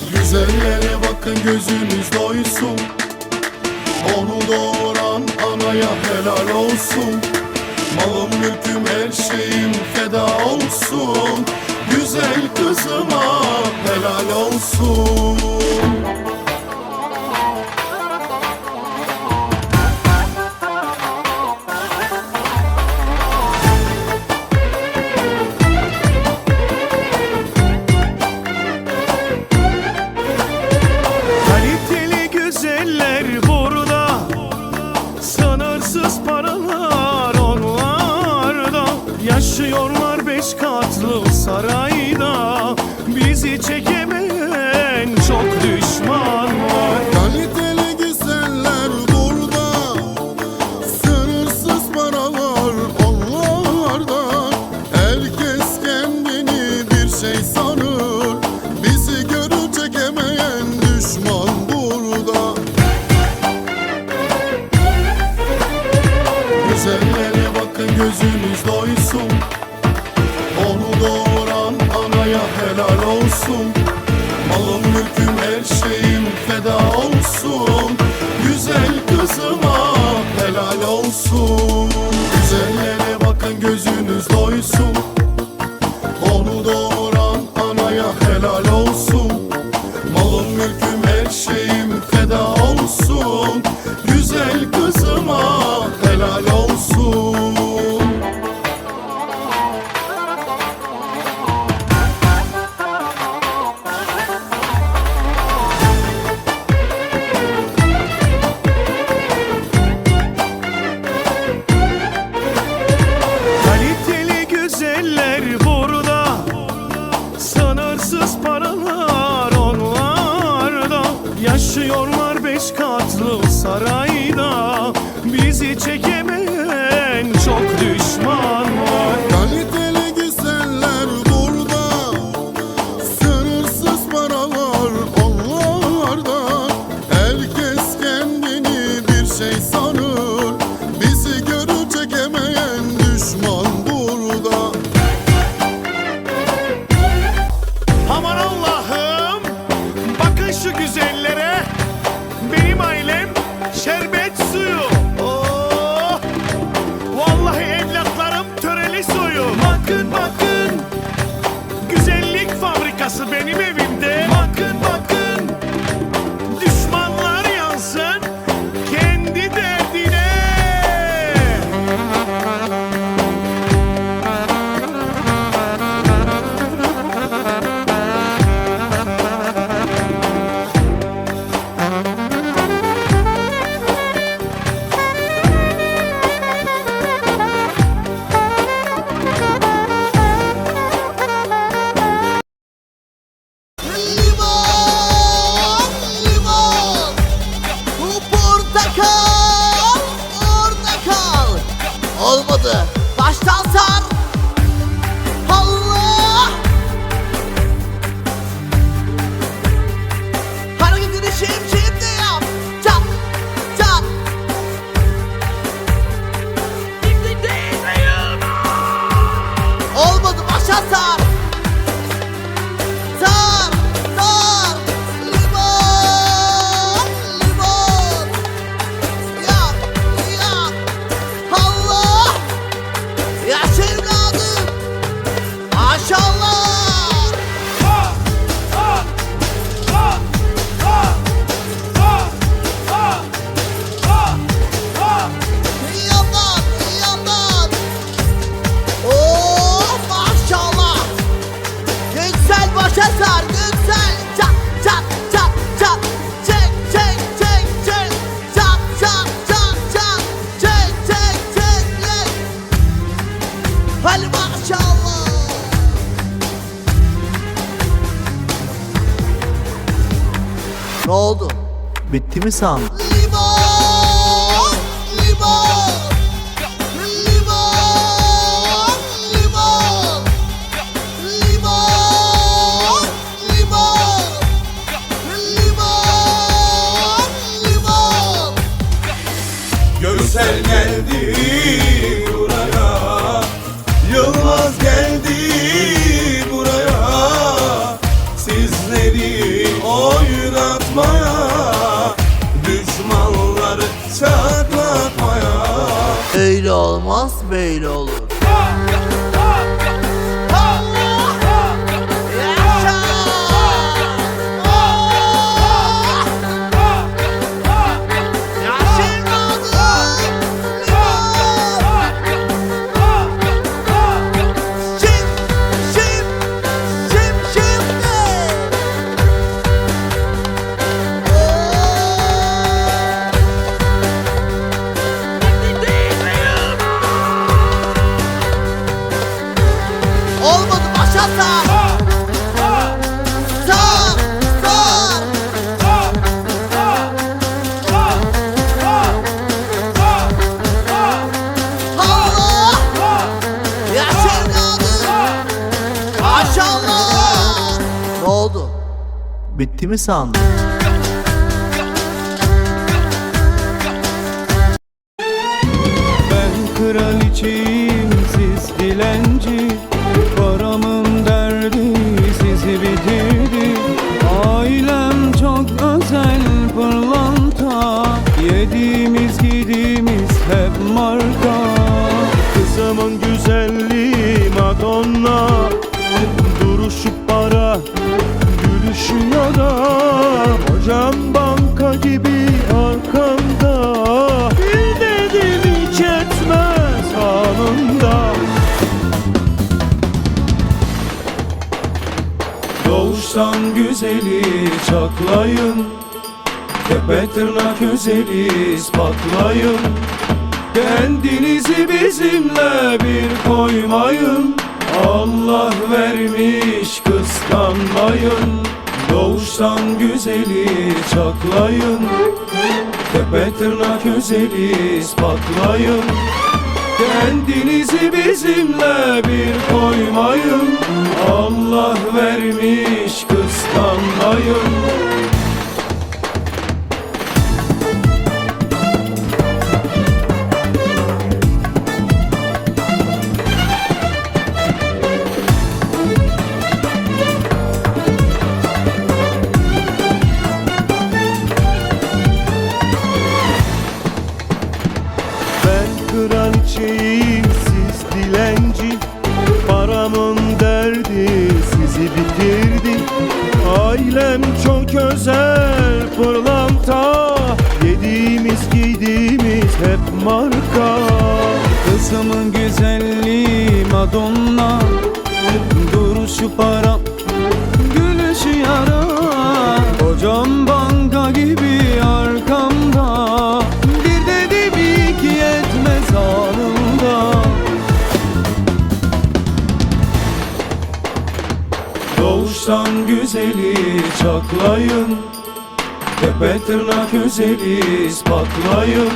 Güzellere bakın gözünüz doysun. Onu doğuran anaya helal olsun. Malım mülküm her şeyim feda olsun. Güzel kızıma helal olsun. katlı saray. Güzellere bakın gözünüz doysun. tatlı sarayda bizi çeker Ne oldu? Bitti mi sandın? olur. Bitti mi sandın? Ben kraliçeyim siz dilenci Yara Hocam banka gibi arkamda Bir dedim hiç etmez anında. Doğuştan güzeli çaklayın Tepe tırnak özeli ispatlayın Kendinizi bizimle bir koymayın. Allah vermiş kıskanmayın Doğuştan güzeli çaklayın. Tepe tırnak özeli ispatlayın Kendinizi bizimle bir koymayın. Allah kraliçeyim siz dilenci. Paramın derdi sizi bitirdi. Ailem çok özel pırlanta. Yediğimiz giydiğimiz hep marka. Kızımın güzelliği Madonna. Duruşu para Gülüşü yara Doğuştan güzeli çaklayın. Tepe tırnak özeli ispatlayın.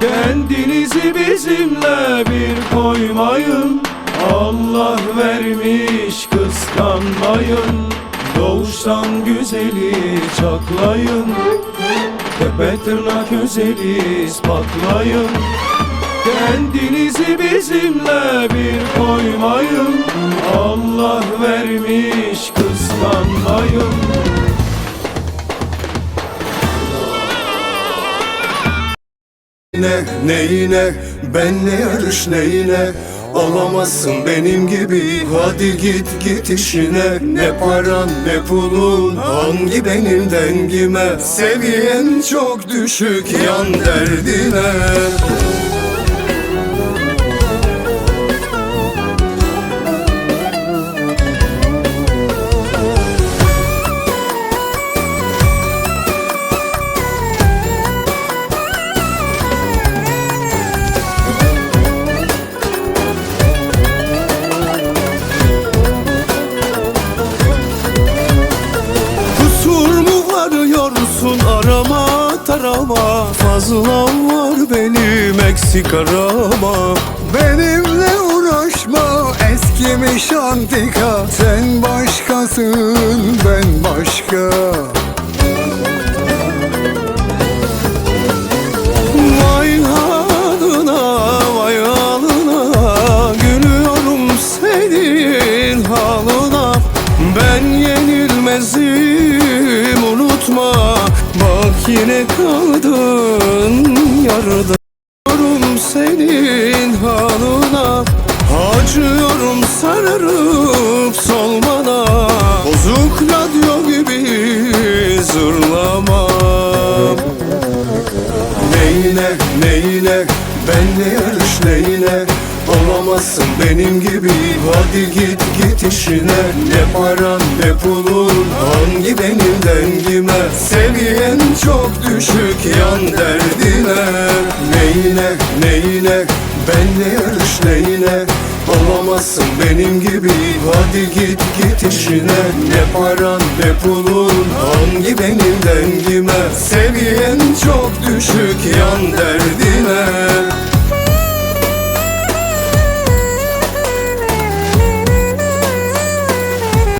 Kendinizi bizimle bir koymayın. Allah vermiş kıskanmayın. Doğuştan güzeli çaklayın. Tepe tırnak özeli ispatlayın Kendinizi bizimle bir koymayın. Allah vermiş kıskanmayın. Ne neyine benle yarış neyine? Olamazsın benim gibi. Hadi git git işine. Ne paran ne pulun Hangi benim dengime? Seviyen çok düşük Yan derdine arama tarama Fazla var benim eksik arama. Benimle uğraşma eskimiş antika. Sen başkasın ben başka Yine kaldın yarıda Acıyorum senin halına. Acıyorum sararıp solmana. Bozuk radyo gibi zırlama. Neyine neyine benle yarış neyine? Olamazsın benim gibi Hadi git git işine. Ne paran ne pulun Hangi benim dengime? Seviyen çok düşük yan derdine. Neyine neyine Benle yarış neyine? Olamazsın benim gibi Hadi git git işine. Ne paran ne pulun Hangi benim dengime? Seviyen çok düşük yan derdine